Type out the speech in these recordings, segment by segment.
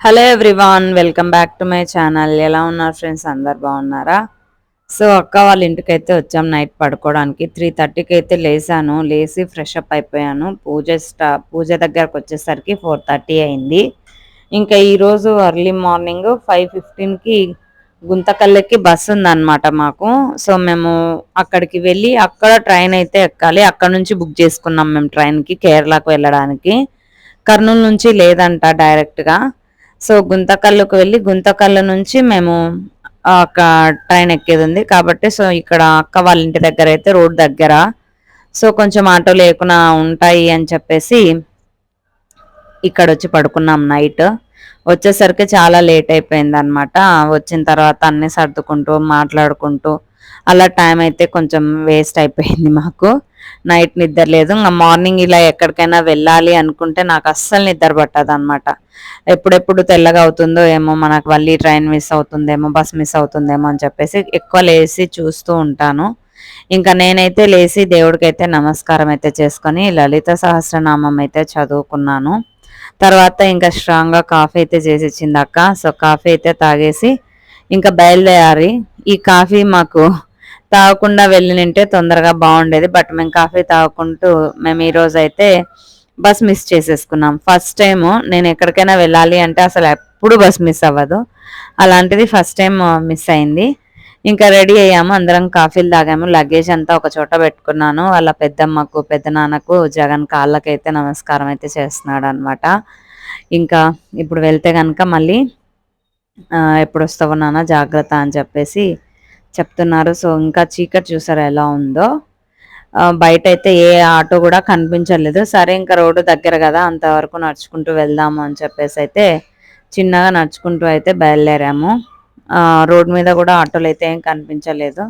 Hello everyone welcome back to my channel ఎలా ఉన్నారు friends అందరు బాగున్నారా? సో అక్క వాళ్ళ ఇంటికి అయితే వచ్చాం నైట్ పడుకోవడానికి. త్రీ థర్టీకి అయితే లేసాను. లేచి ఫ్రెష్ అప్ అయిపోయాను. పూజ స్టా పూజ దగ్గరకు వచ్చేసరికి ఫోర్ థర్టీ అయింది. ఇంకా ఈరోజు ఎర్లీ మార్నింగ్ ఫైవ్ ఫిఫ్టీన్కి గుంతకల్లెక్కి బస్సు ఉందన్నమాట మాకు. సో మేము అక్కడికి వెళ్ళి అక్కడ ట్రైన్ అయితే ఎక్కాలి. అక్కడ నుంచి బుక్ చేసుకున్నాం మేము ట్రైన్కి కేరళకు వెళ్ళడానికి. కర్నూలు నుంచి లేదంట డైరెక్ట్గా సో గుంతకల్లుకు వెళ్ళి గుంతకల్లు నుంచి మేము ఒక ట్రైన్ ఎక్కేది ఉంది. కాబట్టి సో ఇక్కడ అక్క వాళ్ళ ఇంటి దగ్గర అయితే రోడ్ దగ్గర. సో కొంచెం ఆటో లేకుండా ఉంటాయి అని చెప్పేసి ఇక్కడ వచ్చి పడుకున్నాం నైట్. వచ్చేసరికి చాలా లేట్ అయిపోయింది అనమాట వచ్చిన తర్వాత అన్నీ సర్దుకుంటూ మాట్లాడుకుంటూ అలా టైం అయితే కొంచెం వేస్ట్ అయిపోయింది మాకు. నైట్ నిద్ర లేదు. ఇంకా మార్నింగ్ ఇలా ఎక్కడికైనా వెళ్ళాలి అనుకుంటే నాకు అస్సలు నిద్ర పట్టదు అనమాట ఎప్పుడెప్పుడు తెల్లగా అవుతుందో ఏమో మనకు మళ్ళీ ట్రైన్ మిస్ అవుతుందేమో బస్ మిస్ అవుతుందేమో అని చెప్పేసి ఎక్కువ లేచి చూస్తూ ఉంటాను. ఇంకా నేనైతే లేచి దేవుడికైతే నమస్కారం అయితే చేసుకొని లలిత సహస్రనామం అయితే చదువుకున్నాను. తర్వాత ఇంకా స్ట్రాంగ్గా కాఫీ అయితే చేసి ఇచ్చింది అక్క. సో కాఫీ అయితే తాగేసి ఇంకా బయలుదేరాలి ఈ కాఫీ మాకు తాగకుండా వెళ్ళినంటే తొందరగా బాగుండేది. బట్ మేము కాఫీ తాగుకుంటూ మేము ఈరోజు అయితే బస్ మిస్ చేసేసుకున్నాం. ఫస్ట్ టైం నేను ఎక్కడికైనా వెళ్ళాలి అంటే అసలు ఎప్పుడు బస్ మిస్ అవ్వదు. అలాంటిది ఫస్ట్ టైం మిస్ అయింది. ఇంకా రెడీ అయ్యాము. అందరం కాఫీలు తాగాము. లగేజ్ అంతా ఒక చోట పెట్టుకున్నాను. వాళ్ళ పెద్దమ్మకు పెద్ద నాన్నకు జగన్ కాళ్ళకైతే నమస్కారం అయితే చేస్తున్నాడు అనమాట ఇంకా ఇప్పుడు వెళ్తే కనుక మళ్ళీ ఎప్పుడు వస్తావు నాన్న జాగ్రత్త అని చెప్పేసి చెప్తున్నారు. సో ఇంకా చీకటి చూసారా ఎలా ఉందో? బయట అయితే ఏ ఆటో కూడా కనిపించలేదు సరే ఇంకా రోడ్డు దగ్గర కదా అంతవరకు నడుచుకుంటూ వెళ్దాము అని చెప్పేసి అయితే చిన్నగా నడుచుకుంటూ అయితే బయలుదేరాము. రోడ్ మీద కూడా ఆటోలు అయితే ఏం కనిపించలేదు.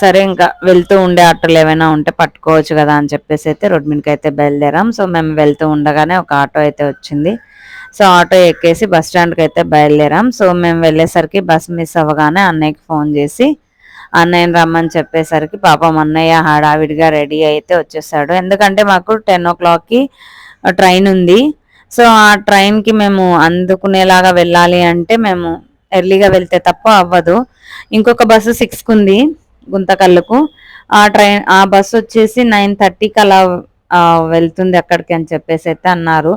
సరే ఇంకా వెళ్తూ ఉండే ఆటోలు ఏమైనా ఉంటే పట్టుకోవచ్చు కదా అని చెప్పేసి అయితే రోడ్ మీదకి అయితే బయలుదేరాం. సో మేము వెళ్తూ ఉండగానే ఒక ఆటో అయితే వచ్చింది. సో ఆటో ఎక్కేసి బస్ స్టాండ్కి అయితే బయలుదేరాం. సో మేము వెళ్ళేసరికి బస్ మిస్ అవ్వగానే అన్నయ్యకి ఫోన్ చేసి అన్నయ్యని రమ్మని చెప్పేసరికి పాపం అన్నయ్య హడావిడిగా రెడీ అయితే వచ్చేసాడు. ఎందుకంటే మాకు టెన్ ఓ క్లాక్కి ట్రైన్ ఉంది. సో ఆ ట్రైన్కి మేము అందుకునేలాగా వెళ్ళాలి అంటే మేము ఎర్లీగా వెళ్తే తప్ప అవ్వదు. ఇంకొక బస్సు సిక్స్కి ఉంది గుంతకల్లుకు. ఆ ట్రైన్ ఆ బస్సు వచ్చేసి నైన్ థర్టీకి అలా వెళ్తుంది అక్కడికి అని చెప్పేసి అయితే అన్నారు.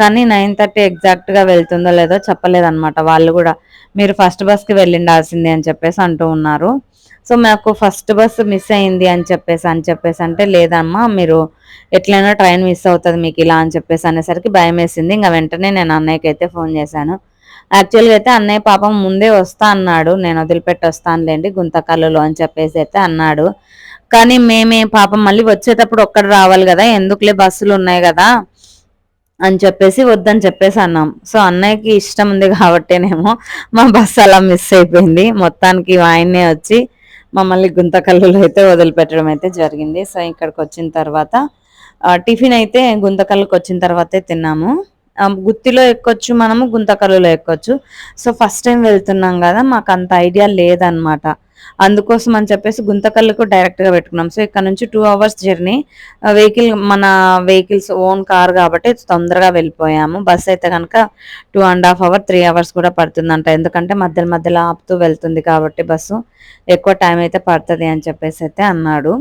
కానీ నైన్ థర్టీ ఎగ్జాక్ట్గా వెళ్తుందో లేదో చెప్పలేదన్నమాట. వాళ్ళు కూడా మీరు ఫస్ట్ బస్కి వెళ్ళిండాల్సిందే అని చెప్పేసి అంటూ ఉన్నారు. సో మాకు ఫస్ట్ బస్సు మిస్ అయింది అని చెప్పేసి అని చెప్పేసి అంటే లేదమ్మా మీరు ఎట్లయినా ట్రైన్ మిస్ అవుతుంది మీకు ఇలా అని చెప్పేసి అనేసరికి భయం వేసింది ఇంకా వెంటనే నేను అన్నయ్యకి అయితే ఫోన్ చేశాను. యాక్చువల్గా అయితే అన్నయ్య పాపం ముందే వస్తా అన్నాడు. నేను వదిలిపెట్టి వస్తానులేండి గుంతకల్లులో అని చెప్పేసి అయితే అన్నాడు. కానీ మేమే పాపం మళ్ళీ వచ్చేటప్పుడు ఒక్కడ రావాలి కదా ఎందుకులే బస్సులు ఉన్నాయి కదా అని చెప్పేసి వద్దని చెప్పేసి అన్నాం. సో అన్నయ్యకి ఇష్టం ఉంది కాబట్టేనేమో మా బస్సు అలా మిస్ అయిపోయింది. మొత్తానికి ఆయన్నే వచ్చి మమ్మల్ని గుంతకల్లులో అయితే వదిలిపెట్టడం అయితే జరిగింది. సో ఇక్కడికి వచ్చిన తర్వాత టిఫిన్ అయితే గుంతకల్లుకి వచ్చిన తర్వాతే తిన్నాము. గుత్తిలో ఎక్కొచ్చు మనము గుంతకల్లులో ఎక్కొచ్చు. సో ఫస్ట్ టైం వెళ్తున్నాం కదా మాకు అంత ఐడియా లేదనమాట అందుకోసం అని చెప్పేసి గుంతకల్లుకు డైరెక్ట్గా పెట్టుకున్నాం. సో ఇక్కడ నుంచి టూ అవర్స్ జర్నీ వెహికల్ మన వెహికల్స్ ఓన్ కార్ కాబట్టి తొందరగా వెళ్ళిపోయాము. బస్ అయితే కనుక two and half hour three hours కూడా పడుతుందంట. ఎందుకంటే మధ్యలో మధ్యలో ఆపుతూ వెళ్తుంది కాబట్టి బస్సు. ఎక్కువ టైం అయితే పడుతుంది అని చెప్పేసి అయితే అన్నాడు.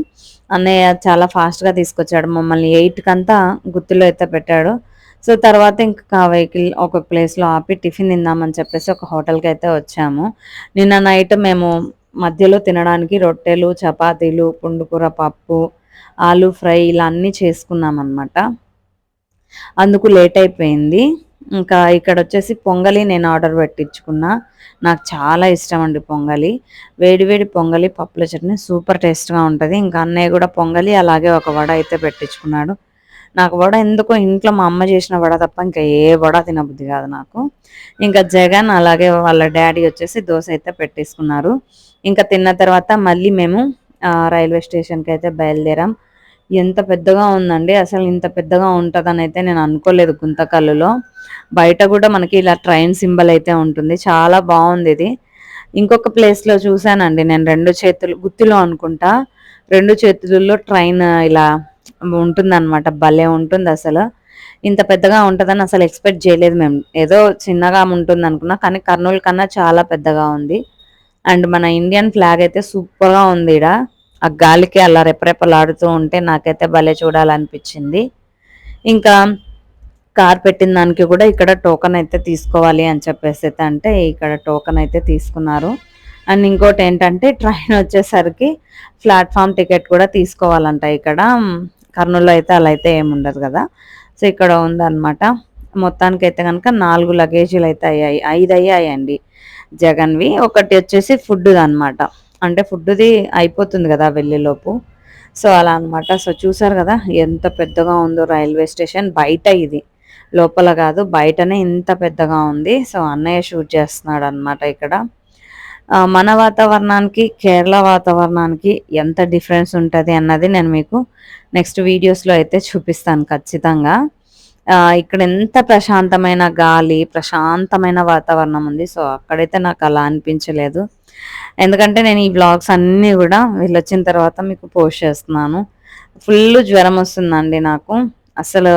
అన్నయ్య చాలా ఫాస్ట్గా తీసుకొచ్చాడు. మమ్మల్ని ఎయిట్కి అంతా గుత్తులో అయితే పెట్టాడు. సో తర్వాత ఇంకా వెహికల్ ఒక ప్లేస్లో ఆపి టిఫిన్ తిందామని చెప్పేసి ఒక హోటల్కి అయితే వచ్చాము. నిన్న నైట్ మేము మధ్యలో తినడానికి రొట్టెలు చపాతీలు పుండుకూర పప్పు ఆలు ఫ్రై ఇలా అన్నీ చేసుకున్నామన్నమాట. అందుకు లేట్ అయిపోయింది. ఇంకా ఇక్కడ వచ్చేసి పొంగలి నేను ఆర్డర్ పెట్టించుకున్నా. నాకు చాలా ఇష్టం అండి పొంగలి. వేడివేడి పొంగలి పప్పుల చట్నీ సూపర్ టేస్ట్గా ఉంటుంది. ఇంకా అన్నయ్య కూడా పొంగలి అలాగే ఒక వడ అయితే పెట్టించుకున్నాడు. నాకు వడ ఎందుకో ఇంట్లో మా అమ్మ చేసిన వడ తప్ప ఇంకా ఏ వడ తినబుద్ధి కాదు నాకు. ఇంకా జగన్ అలాగే వాళ్ళ డాడీ వచ్చేసి దోశ అయితే పెట్టేసుకున్నారు. ఇంకా తిన్న తర్వాత మళ్ళీ మేము రైల్వే స్టేషన్కి అయితే బయలుదేరాం. ఎంత పెద్దగా ఉందండి అసలు ఇంత పెద్దగా ఉంటుందని అయితే నేను అనుకోలేదు గుంతకల్లులో బయట కూడా మనకి ఇలా ట్రైన్ సింబల్ అయితే ఉంటుంది చాలా బాగుంది ఇది. ఇంకొక ప్లేస్లో చూశానండి నేను రెండు చేతులు గుత్తిలో అనుకుంటా రెండు చేతులలో ట్రైన్ ఇలా ఉంటుందన్నమాట భలే ఉంటుంది అసలు. ఇంత పెద్దగా ఉంటుందని అసలు ఎక్స్పెక్ట్ చేయలేదు మేము. ఏదో చిన్నగా ఉంటుంది అనుకున్నా కానీ కర్నూలు కన్నా చాలా పెద్దగా ఉంది. అండ్ మన ఇండియన్ ఫ్లాగ్ అయితే సూపర్గా ఉంది ఇక్కడ ఆ గాలికి అలా రెపరెపలాడుతూ ఉంటే నాకైతే భలే చూడాలనిపించింది. ఇంకా కార్ పెట్టిన దానికి కూడా ఇక్కడ టోకన్ అయితే తీసుకోవాలి అని చెప్పేసి అయితే అంటే ఇక్కడ టోకన్ అయితే తీసుకున్నారు. అండ్ ఇంకోటి ఏంటంటే ట్రైన్ వచ్చేసరికి ప్లాట్ఫామ్ టికెట్ కూడా తీసుకోవాలంట ఇక్కడ. కర్నూలు అయితే అలా అయితే ఏముండదు కదా. సో ఇక్కడ ఉందన్నమాట. మొత్తానికి అయితే కనుక నాలుగు లగేజీలు అయితే అయ్యాయి. ఐదు అయ్యాయండి జగన్వి ఒకటి వచ్చేసి ఫుడ్ అనమాట అంటే ఫుడ్ది అయిపోతుంది కదా వెళ్ళేలోపు. సో అలా అనమాట సో చూసారు కదా ఎంత పెద్దగా ఉందో రైల్వే స్టేషన్. బయట ఇది. లోపల కాదు బయటనే ఇంత పెద్దగా ఉంది. సో అన్నయ్య షూట్ చేస్తున్నాడు అనమాట ఇక్కడ మన వాతావరణానికి కేరళ వాతావరణానికి ఎంత డిఫరెన్స్ ఉంటుంది అన్నది నేను మీకు నెక్స్ట్ వీడియోస్లో అయితే చూపిస్తాను ఖచ్చితంగా. ఇక్కడ ఎంత ప్రశాంతమైన గాలి ప్రశాంతమైన వాతావరణం ఉంది. సో అక్కడైతే నాకు అలా అనిపించలేదు. ఎందుకంటే నేను ఈ బ్లాగ్స్ అన్నీ కూడా వెళ్ళొచ్చిన తర్వాత మీకు పోస్ట్ చేస్తున్నాను. ఫుల్ జ్వరం వస్తుందండి నాకు. అసలు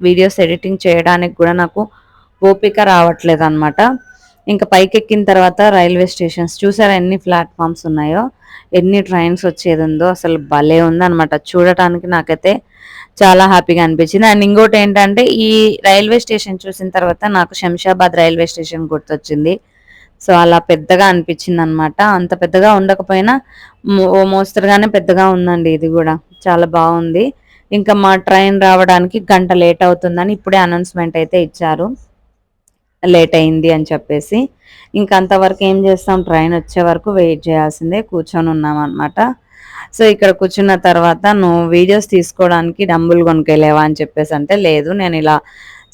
వీడియోస్ ఎడిటింగ్ చేయడానికి కూడా నాకు ఓపిక రావట్లేదు అనమాట ఇంకా పైకి ఎక్కిన తర్వాత రైల్వే స్టేషన్స్ చూసారా ఎన్ని ప్లాట్ఫామ్స్ ఉన్నాయో? ఎన్ని ట్రైన్స్ వచ్చేది ఉందో అసలు భలే ఉందనమాట చూడటానికి నాకైతే చాలా హ్యాపీగా అనిపించింది. అండ్ ఇంకోటి ఏంటంటే ఈ రైల్వే స్టేషన్ చూసిన తర్వాత నాకు శంషాబాద్ రైల్వే స్టేషన్ గుర్తొచ్చింది. సో అలా పెద్దగా అనిపించింది అనమాట అంత పెద్దగా ఉండకపోయినా ఓ మోస్తరుగానే పెద్దగా ఉందండి ఇది కూడా. చాలా బాగుంది. ఇంకా మా ట్రైన్ రావడానికి గంట లేట్ అవుతుందని ఇప్పుడే అనౌన్స్మెంట్ అయితే ఇచ్చారు. లేట్ అయింది అని చెప్పేసి. ఇంకా అంతవరకు ఏం చేస్తాం? ట్రైన్ వచ్చే వరకు వెయిట్ చేయాల్సిందే. కూర్చొని ఉన్నాం అనమాట సో ఇక్కడ కూర్చున్న తర్వాత నువ్వు వీడియోస్ తీసుకోవడానికి డంబుల్ కొనుకెళ్ళేవా అని చెప్పేసి అంటే లేదు నేను ఇలా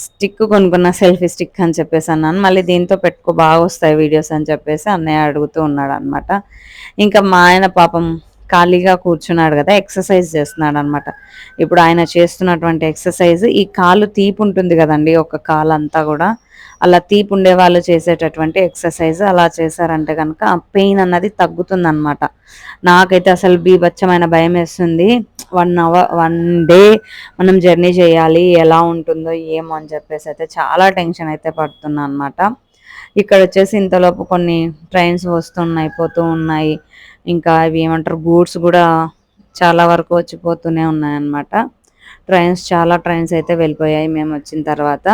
స్టిక్ కొనుక్కున్న సెల్ఫీ స్టిక్ అని చెప్పేసి అన్నాను. మళ్ళీ దీంతో పెట్టుకో బాగా వస్తాయి వీడియోస్ అని చెప్పేసి అన్నయ్య అడుగుతూ ఉన్నాడు అనమాట ఇంకా మా ఆయన పాపం ఖాళీగా కూర్చున్నాడు కదా ఎక్సర్సైజ్ చేస్తున్నాడు అనమాట ఇప్పుడు ఆయన చేస్తున్నటువంటి ఎక్సర్సైజ్ ఈ కాలు తీపి ఉంటుంది కదండి ఒక కాలు అంతా కూడా. అలా తీపి ఉండే వాళ్ళు చేసేటటువంటి ఎక్సర్సైజ్ అలా చేశారంటే కనుక పెయిన్ అన్నది తగ్గుతుందనమాట నాకైతే అసలు బీభత్సమైన భయం వేస్తుంది. వన్ అవర్ వన్ డే మనం జర్నీ చేయాలి ఎలా ఉంటుందో ఏమో అని చెప్పేసి అయితే చాలా టెన్షన్ అయితే పడుతున్నా అనమాట ఇక్కడ వచ్చేసి ఇంతలోపు కొన్ని ట్రైన్స్ వస్తున్నాయి పోతూ ఉన్నాయి. ఇంకా ఇవి ఏమంటారు గూడ్స్ కూడా చాలా వరకు వచ్చిపోతూనే ఉన్నాయన్నమాట. ట్రైన్స్ చాలా ట్రైన్స్ అయితే వెళ్ళిపోయాయి మేము వచ్చిన తర్వాత.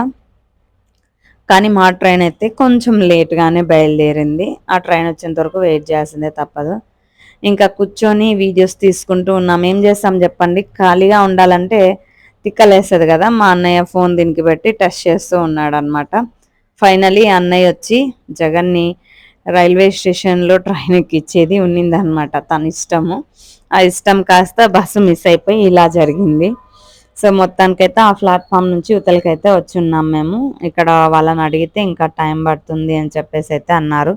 కానీ మా ట్రైన్ అయితే కొంచెం లేట్గానే బయలుదేరింది. ఆ ట్రైన్ వచ్చేంత వరకు వెయిట్ చేయాల్సిందే తప్పదు. ఇంకా కూర్చొని వీడియోస్ తీసుకుంటూ ఉన్నాం. ఏం చేస్తాం చెప్పండి? ఖాళీగా ఉండాలంటే తిక్కలేస్తుంది కదా? మా అన్నయ్య ఫోన్ దీనికి పెట్టి టెస్ట్ చేస్తూ ఉన్నాడు అనమాట ఫైనలీ అన్నయ్య వచ్చి జగన్ని రైల్వే స్టేషన్లో ట్రైన్ ఎక్కిచ్చేది ఉన్నిందనమాట తన ఇష్టము. ఆ ఇష్టం కాస్త బస్సు మిస్ అయిపోయి ఇలా జరిగింది. సో మొత్తానికైతే ఆ ప్లాట్ఫామ్ నుంచి ఉతలకైతే వచ్చి ఉన్నాం మేము. ఇక్కడ వాళ్ళని అడిగితే ఇంకా టైం పడుతుంది అని చెప్పేసి అయితే అన్నారు.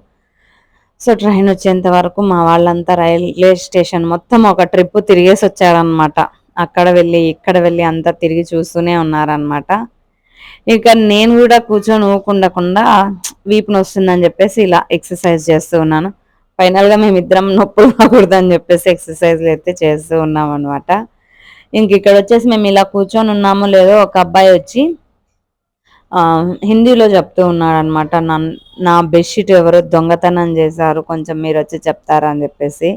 సో ట్రైన్ వచ్చేంత వరకు మా వాళ్ళంతా రైల్వే స్టేషన్ మొత్తం ఒక ట్రిప్ తిరిగేసి వచ్చారనమాట అక్కడ వెళ్ళి ఇక్కడ వెళ్ళి అంతా తిరిగి చూస్తూనే ఉన్నారనమాట ఇక నేను కూడా కూర్చొని ఊకుండకుండా వీపు నొస్తుందని చెప్పేసి ఇలా ఎక్సర్సైజ్ చేస్తూ ఉన్నాను. ఫైనల్గా మేమిద్దరం నొప్పులు రాకూడదని చెప్పేసి ఎక్సర్సైజ్లు అయితే చేస్తూ ఉన్నాం అనమాట ఇంక ఇక్కడ వచ్చేసి మేము ఇలా కూర్చొని ఉన్నామో లేదో ఒక అబ్బాయి వచ్చి హిందీలో చెప్తూ ఉన్నాడు అనమాట నా బెడ్షీట్ ఎవరు దొంగతనం చేశారు కొంచెం మీరు వచ్చి చెప్తారా అని చెప్పేసి.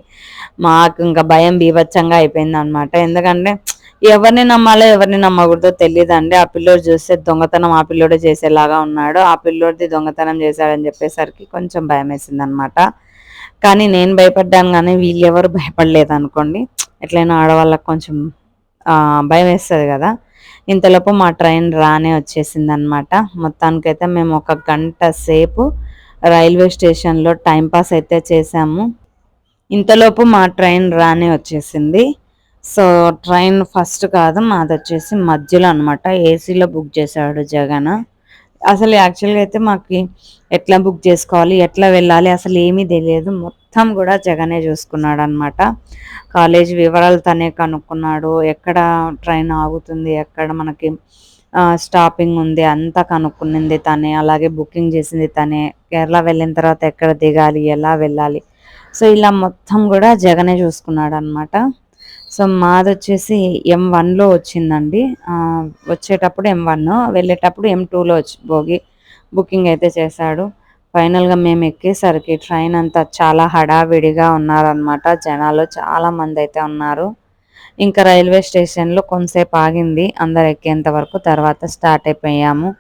మాకు ఇంకా భయం బీభత్సంగా అయిపోయింది అనమాట ఎందుకంటే ఎవరిని నమ్మాలో ఎవరిని నమ్మకూడదో తెలియదండి ఆ పిల్లోడు చూస్తే దొంగతనం ఆ పిల్లోడే చేసేలాగా ఉన్నాడు. ఆ పిల్లోడిది దొంగతనం చేశాడని చెప్పేసరికి కొంచెం భయం వేసింది అనమాట కానీ నేను భయపడ్డాను కానీ వీళ్ళు ఎవరు భయపడలేదు అనుకోండి ఎట్లయినా ఆడవాళ్ళకి కొంచెం భయం వేస్తుంది కదా. ఇంతలోపు మా ట్రైన్ రానే వచ్చేసింది అనమాట మొత్తానికైతే మేము ఒక గంట సేపు రైల్వే స్టేషన్లో టైంపాస్ అయితే చేసాము. ఇంతలోపు మా ట్రైన్ రానే వచ్చేసింది. సో ట్రైన్ ఫస్ట్ కాదు మాది వచ్చేసి మధ్యలో అనమాట. ఏసీలో బుక్ చేశాడు జగన్. అసలు యాక్చువల్గా అయితే మాకు ఎట్లా బుక్ చేసుకోవాలి ఎట్లా వెళ్ళాలి అసలు ఏమీ తెలియదు. మొత్తం కూడా జగనే చూసుకున్నాడు అనమాట కాలేజ్ వివరాలు తనే కనుక్కున్నాడు. ఎక్కడ ట్రైన్ ఆగుతుంది ఎక్కడ మనకి స్టాపింగ్ ఉంది అంతా కనుక్కునింది తనే. అలాగే బుకింగ్ చేసింది తనే. కేరళ వెళ్ళిన తర్వాత ఎక్కడ దిగాలి ఎలా వెళ్ళాలి. సో ఇలా మొత్తం కూడా జగనే చూసుకున్నాడు అనమాట సో మాది వచ్చేసి ఎం వన్లో వచ్చిందండి. వచ్చేటప్పుడు ఎం వన్ వెళ్ళేటప్పుడు ఎం టూలో వచ్చి భోగి బుకింగ్ అయితే చేశాడు. ఫైనల్గా మేము ఎక్కేసరికి ట్రైన్ అంతా చాలా హడావిడిగా ఉన్నారనమాట జనాలు చాలా మంది అయితే ఉన్నారు. ఇంకా రైల్వే స్టేషన్లో కొంతసేపు ఆగింది. అందరు ఎక్కేంత వరకు తర్వాత స్టార్ట్ అయిపోయాము.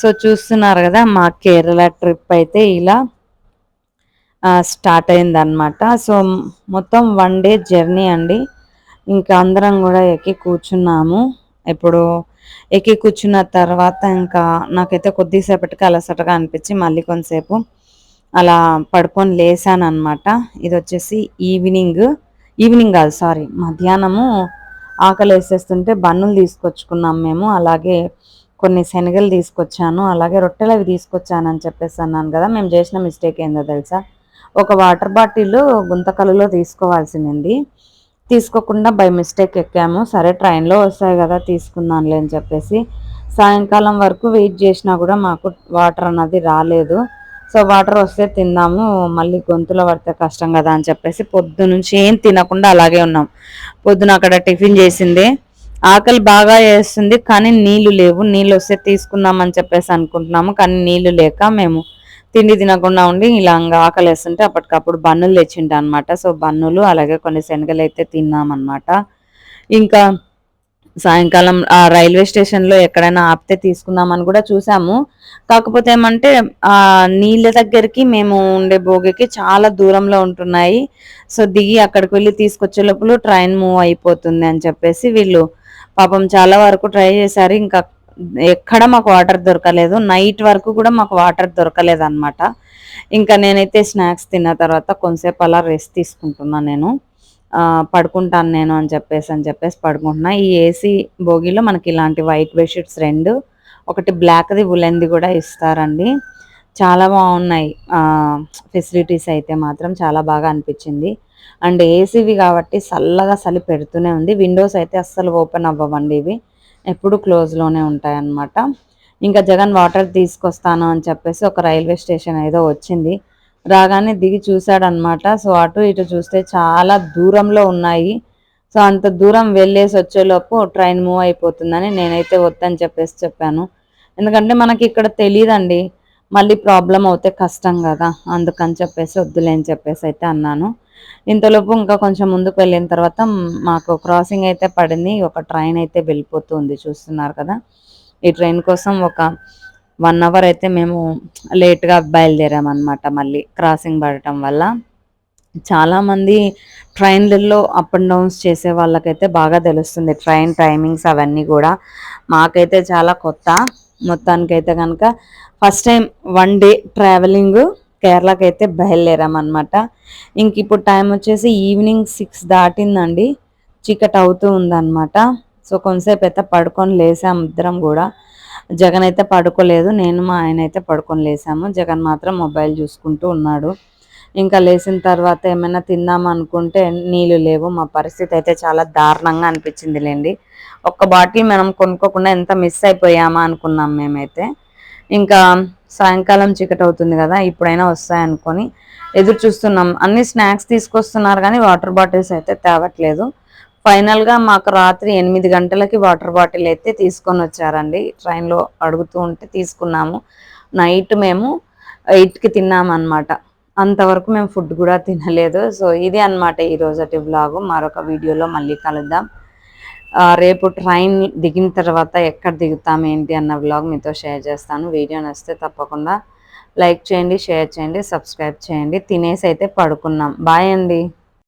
సో చూస్తున్నారు కదా మా కేరళ ట్రిప్ అయితే ఇలా స్టార్ట్ అయిందనమాట సో మొత్తం వన్ డే జర్నీ అండి. ఇంకా అందరం కూడా ఎక్కి కూర్చున్నాము. ఇప్పుడు ఎక్కి కూర్చున్న తర్వాత ఇంకా నాకైతే కొద్దిసేపటికి అలసటగా అనిపించి మళ్ళీ కొంతసేపు అలా పడుకొని లేసాను అనమాట ఇది వచ్చేసి ఈవినింగ్ ఈవినింగ్ కాదు సారీ మధ్యాహ్నము ఆకలి వేసేస్తుంటే బన్నులు తీసుకొచ్చుకున్నాం మేము. అలాగే కొన్ని శనగలు తీసుకొచ్చాను అలాగే రొట్టెలు అవి తీసుకొచ్చానని చెప్పేసి అన్నాను కదా మేము చేసిన మిస్టేక్ ఏందో తెలుసా? ఒక వాటర్ బాటిల్ గుంతకలులో తీసుకోవాల్సింది. తీసుకోకుండా బై మిస్టేక్ ఎక్కాము. సరే ట్రైన్లో వస్తాయి కదా తీసుకుందాంలే అని చెప్పేసి సాయంకాలం వరకు వెయిట్ చేసినా కూడా మాకు వాటర్ అన్నది రాలేదు. సో వాటర్ వస్తే తిందాము మళ్ళీ గొంతులో పడితే కష్టం కదా అని చెప్పేసి పొద్దు నుంచి ఏం తినకుండా అలాగే ఉన్నాం. పొద్దున అక్కడ టిఫిన్ చేసింది. ఆకలి బాగా వేస్తుంది కానీ నీళ్ళు లేవు. నీళ్ళు వస్తే తీసుకుందామని చెప్పేసి అనుకుంటున్నాము కానీ నీళ్ళు లేక మేము తిండి తినకుండా ఉండి ఇలా ఆకలి వేస్తుంటే అప్పటికప్పుడు బన్నులు తెచ్చింట అనమాట సో బన్నులు అలాగే కొన్ని శనగలు అయితే తిన్నామన్నమాట. ఇంకా సాయంకాలం ఆ రైల్వే స్టేషన్లో ఎక్కడైనా ఆపితే తీసుకుందామని కూడా చూసాము. కాకపోతే ఏమంటే ఆ నీళ్ళ దగ్గరికి మేము ఉండే భోగికి చాలా దూరంలో ఉంటున్నాయి. సో దిగి అక్కడికి వెళ్ళి తీసుకొచ్చే లోపల ట్రైన్ మూవ్ అయిపోతుంది అని చెప్పేసి వీళ్ళు పాపం చాలా వరకు ట్రై చేశారు. ఇంకా ఎక్కడ మాకు వాటర్ దొరకలేదు. నైట్ వరకు కూడా మాకు వాటర్ దొరకలేదు అనమాట ఇంకా నేనైతే స్నాక్స్ తిన్న తర్వాత కొంతసేపు అలా రెస్ట్ తీసుకుంటున్నా నేను. పడుకుంటాను నేను అని చెప్పేసి అని చెప్పేసి పడుకుంటున్నా. ఈ ఏసీ భోగిలో మనకి ఇలాంటి వైట్ బెడ్షీట్స్ రెండు ఒకటి బ్లాక్ది ఉలెన్ది కూడా ఇస్తారండి. చాలా బాగున్నాయి. ఫెసిలిటీస్ అయితే మాత్రం చాలా బాగా అనిపించింది. అండ్ ఏసీవి కాబట్టి చల్లగా చలి పెడుతూనే ఉంది. విండోస్ అయితే అస్సలు ఓపెన్ అవ్వవండి ఇవి. ఎప్పుడు క్లోజ్లోనే ఉంటాయన్నమాట. ఇంకా జగన్ వాటర్ తీసుకొస్తాను అని చెప్పేసి ఒక రైల్వే స్టేషన్ ఏదో వచ్చింది. రాగానే దిగి చూశాడనమాట సో అటు ఇటు చూస్తే చాలా దూరంలో ఉన్నాయి. సో అంత దూరం వెళ్ళేసి వచ్చేలోపు ట్రైన్ మూవ్ అయిపోతుందని నేనైతే వద్దని చెప్పేసి చెప్పాను. ఎందుకంటే మనకి ఇక్కడ తెలియదండి మళ్ళీ ప్రాబ్లం అవుతే కష్టం కదా. అందుకని చెప్పేసి వద్దులే అని చెప్పేసి అయితే అన్నాను. ఇంతలోపు ఇంకా కొంచెం ముందుకు వెళ్ళిన తర్వాత మాకు క్రాసింగ్ అయితే పడింది. ఒక ట్రైన్ అయితే వెళ్ళిపోతుంది చూస్తున్నారు కదా. ఈ ట్రైన్ కోసం ఒక వన్ అవర్ అయితే మేము లేట్గా బయలుదేరామన్నమాట మళ్ళీ క్రాసింగ్ పడటం వల్ల. చాలామంది ట్రైన్లలో అప్ అండ్ డౌన్స్ చేసే వాళ్ళకైతే బాగా తెలుస్తుంది ట్రైన్ టైమింగ్స్ అవన్నీ కూడా. మాకైతే చాలా కొత్త. మొత్తానికైతే కనుక first time one day travelling కేరళకి అయితే బయలుదేరామన్నమాట. ఇంక ఇప్పుడు టైం వచ్చేసి ఈవినింగ్ సిక్స్ దాటిందండి. చీకటి అవుతూ ఉందన్నమాట. సో కొంతసేపు అయితే పడుకొని లేసాము ఇద్దరం కూడా. జగన్ అయితే పడుకోలేదు నేను మా ఆయన అయితే పడుకొని లేసాము. జగన్ మాత్రం మొబైల్ చూసుకుంటూ ఉన్నాడు. ఇంకా లేచిన తర్వాత ఏమైనా తిందామనుకుంటే నీళ్ళు లేవు. మా పరిస్థితి అయితే చాలా దారుణంగా అనిపించింది లేండి ఒక్క బాటిల్ మనం కొనుక్కోకుండా ఎంత మిస్ అయిపోయామా అనుకున్నాం మేమైతే. ఇంకా సాయంకాలం చీకటి అవుతుంది కదా ఇప్పుడైనా వస్తాయనుకొని ఎదురు చూస్తున్నాం. అన్ని స్నాక్స్ తీసుకొస్తున్నారు కానీ వాటర్ బాటిల్స్ అయితే తేవట్లేదు. ఫైనల్గా మాకు రాత్రి ఎనిమిది గంటలకి వాటర్ బాటిల్ అయితే తీసుకొని వచ్చారండి. ట్రైన్లో అడుగుతూ ఉంటే తీసుకున్నాము. నైట్ మేము ఎయిట్కి తిన్నాము అనమాట అంతవరకు మేము ఫుడ్ కూడా తినలేదు. సో ఇది అన్నమాట ఈ రోజటి వ్లాగు. మరొక వీడియోలో మళ్ళీ కలుద్దాం. రేపు ట్రైన్ దిగిన తర్వాత ఎక్కడ దిగుతాం ఏంటి అన్న వ్లాగ్ మీతో షేర్ చేస్తాను. వీడియో నచ్చితే తప్పకుండా లైక్ చేయండి షేర్ చేయండి సబ్స్క్రైబ్ చేయండి. తినేసి అయితే పడుకున్నాం. బాయ్ అండి.